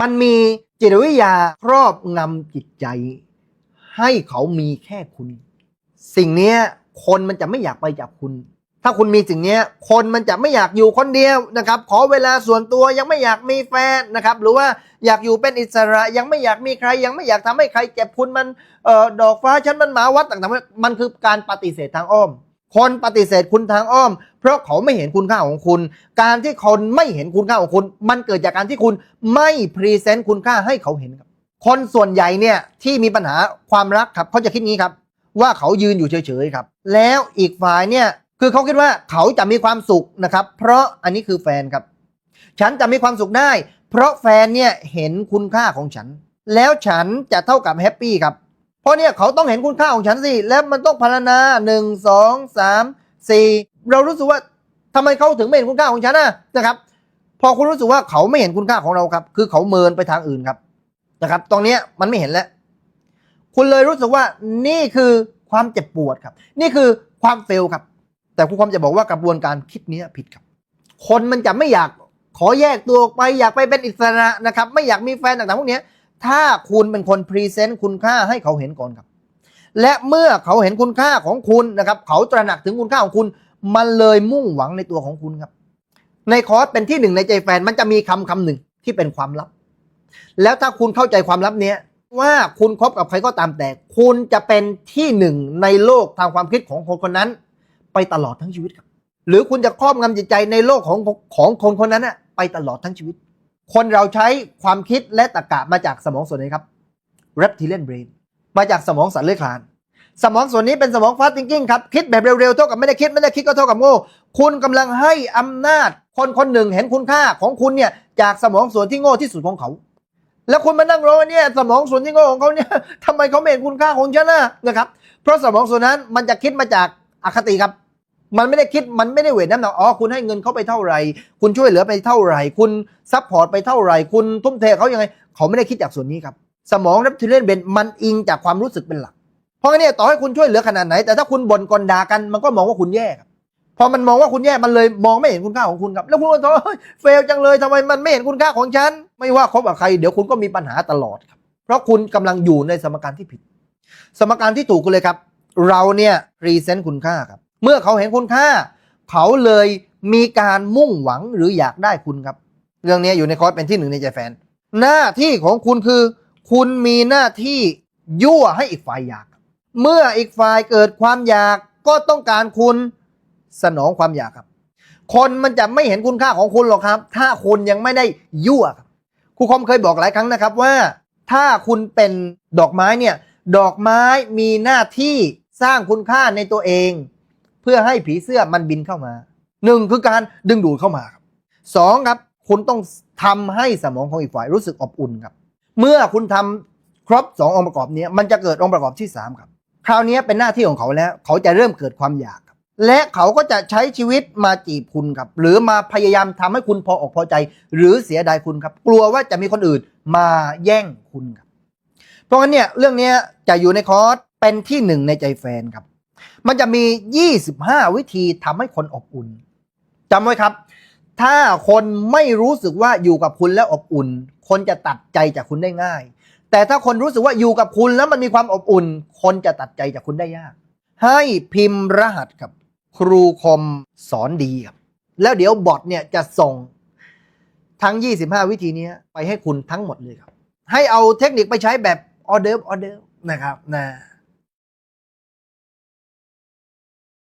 มันมีจิตวิทยาครอบงำจิตใจ ให้เขามีแค่คุณ สิ่งนี้คนมันจะไม่อยากไปจากคุณ ถ้าคุณมีสิ่งนี้คนมันจะไม่อยากอยู่คนเดียวนะครับ ขอเวลาส่วนตัวยังไม่อยากมีแฟนนะครับ หรือว่าอยากอยู่เป็นอิสระยังไม่อยากมีใคร ยังไม่อยากทำให้ใครเจ็บคุณมันเอ่อดอกฟ้าฉันมันหมาวัดต่างๆมันคือการปฏิเสธทางอ้อม คนปฏิเสธคุณทางอ้อม เพราะเขาไม่เห็นคุณค่าของคุณ การที่คนไม่เห็นคุณค่าของคุณ มันเกิดจากการที่คุณไม่พรีเซนต์คุณค่าให้เขาเห็นครับ คนส่วนใหญ่เนี่ยที่มีปัญหาความรักครับเขาจะคิดงี้ครับ ว่าเขายืนอยู่เฉยๆครับ แล้วอีกฝ่ายเนี่ยคือเขาคิดว่าเขาจะมีความสุขนะครับ เพราะอันนี้คือแฟนครับ ฉันจะมีความสุขได้ เพราะแฟนเนี่ยเห็นคุณค่าของฉัน แล้วฉันจะเท่ากับแฮปปี้ครับ เพราะเนี่ยเขาต้องเห็นคุณค่าของฉันสิ แล้วมันต้องพารณาหนึ่งสองสามสี่เรารู้สึกว่าทำไมเขาถึงไม่เห็นคุณค่าของฉันนะนะครับ พอคุณรู้สึกว่าเขาไม่เห็นคุณค่าของเราครับ คือเขาเมินไปทางอื่นครับนะครับ ตรงเนี้ยมันไม่เห็นแล้ว คุณเลยรู้สึกว่านี่คือความเจ็บปวดครับ นี่คือความเฟลครับ แต่ครูความจะบอกว่ากระบวนการคิดนี้ผิดครับ คนมันจะไม่อยากขอแยกตัวออกไปอยากไปเป็นอิสระนะครับ ไม่อยากมีแฟนต่างๆพวกเนี้ย ถ้าคุณเป็นคนพรีเซนต์คุณค่าให้เขาเห็นก่อนครับ และเมื่อเขาเห็นคุณค่าของคุณนะครับ เขาตระหนักถึงคุณค่าของคุณ มันเลยมุ่งหวังในตัวของคุณครับ ในคอร์สเป็นที่หนึ่งในใจแฟนมันจะมีคำคำหนึ่งที่เป็นความลับ แล้วถ้าคุณเข้าใจความลับเนี้ยว่าคุณคบกับใครก็ตามแต่ คุณจะเป็นที่หนึ่งในโลกทางความคิดของคนคนนั้น ไปตลอดทั้งชีวิตครับ หรือคุณจะครอบงำจิตใจในโลกของของคนคนนั้นน่ะไปตลอดทั้งชีวิต คนเราใช้ความคิดและตรรกะมาจากสมองส่วนไหนครับ reptilian brain มาจากสมองสัตว์เลื้อยคลาน สมองส่วนนี้เป็นสมอง fast thinking ครับ คิดแบบเร็วๆเท่ากับไม่ได้คิดไม่ได้คิดก็เท่ากับโง่ คุณกำลังให้อำนาจ คนคนหนึ่งเห็นคุณค่าของคุณเนี่ยจากสมองส่วนที่โง่ที่สุดของเขา แล้วคุณมานั่งรอว่าเนี่ยสมองส่วนที่โง่ของเขาเนี่ยทำไมเขาไม่เห็นคุณค่าของฉันนะนะครับ เพราะสมองส่วนนั้นมันจะคิดมาจากอคติครับ มันไม่ได้คิดมันไม่ได้เวทน้ำหนักอ๋อคุณให้เงินเขาไปเท่าไหร่ คุณช่วยเหลือไปเท่าไหร่ คุณซัพพอร์ตไปเท่าไหร่ คุณทุ่มเทเขายังไง เขาไม่ได้คิดจากส่วนนี้ครับ สมองรับทิเลนเบนมันอิงจากความรู้สึกเป็นหลัก เพราะงั้นเนี่ยต่อให้คุณช่วยเหลือขนาดไหน แต่ถ้าคุณบ่นกลด่ากันมันก็มองว่าคุณแย่ครับพอมันมองว่าคุณแย่มันเลยมองไม่เห็นคุณค่าของคุณครับ แล้วคุณก็ท้อเฮ้ยเฟลจังเลยทำไมมันไม่เห็นคุณค่าของฉัน ไม่ว่าคบกับใครเดี๋ยวคุณก็มีปัญหาตลอดครับ เพราะคุณกำลังอยู่ในสมการที่ผิด สมการที่ถูกกันเลยครับ เราเนี่ยพรีเซนต์คุณค่าครับ เมื่อเขาเห็นคุณค่า เขาเลยมีการมุ่งหวังหรืออยากได้คุณครับ เรื่องนี้อยู่ในคอร์สเป็นที่หนึ่งในใจแฟน หน้าที่ของคุณคือ คุณมีหน้าที่ยั่วให้อีกฝ่ายอยาก เมื่ออีกฝ่ายเกิดความอยากก็ต้องการคุณสนองความอยากครับ คนมันจะไม่เห็นคุณค่าของคุณหรอกครับ ถ้าคุณยังไม่ได้ยั่วครับครูคอมเคยบอกหลายครั้งนะครับว่า ถ้าคุณเป็นดอกไม้เนี่ย ดอกไม้มีหน้าที่สร้างคุณค่าในตัวเอง เพื่อให้ผีเสื้อมันบินเข้ามาหนึ่งคือการดึงดูดเข้ามาครับสองครับ คุณต้องทำให้สมองของอีกฝ่ายรู้สึกอบอุ่นครับ เมื่อคุณทำครบสององค์ประกอบนี้มันจะเกิดองค์ประกอบที่สามครับ คราวนี้เป็นหน้าที่ของเขาแล้ว เขาจะเริ่มเกิดความอยากครับ และเขาก็จะใช้ชีวิตมาจีบคุณครับ หรือมาพยายามทำให้คุณพออกพอใจ หรือเสียดายคุณครับ กลัวว่าจะมีคนอื่นมาแย่งคุณครับ เพราะงั้นเนี่ยเรื่องนี้จะอยู่ในคอร์สเป็นที่หนึ่งในใจแฟนครับ มันจะมี 25 วิธีทำให้คนอบอุ่นจำไว้ครับ ถ้าคนไม่รู้สึกว่าอยู่กับคุณแล้วอบอุ่น คนจะตัดใจจากคุณได้ง่าย แต่ถ้าคนรู้สึกว่าอยู่กับคุณแล้วมันมีความอบอุ่น คนจะตัดใจจากคุณได้ยาก ให้พิมพ์รหัสครับ ครูคมสอนดีครับ แล้วเดี๋ยวบอทเนี่ยจะส่งทั้ง 25 วิธีนี้ไปให้คุณทั้งหมดเลยครับ ให้เอาเทคนิคไปใช้แบบออเดิร์ฟออเดิร์ฟนะครับนะ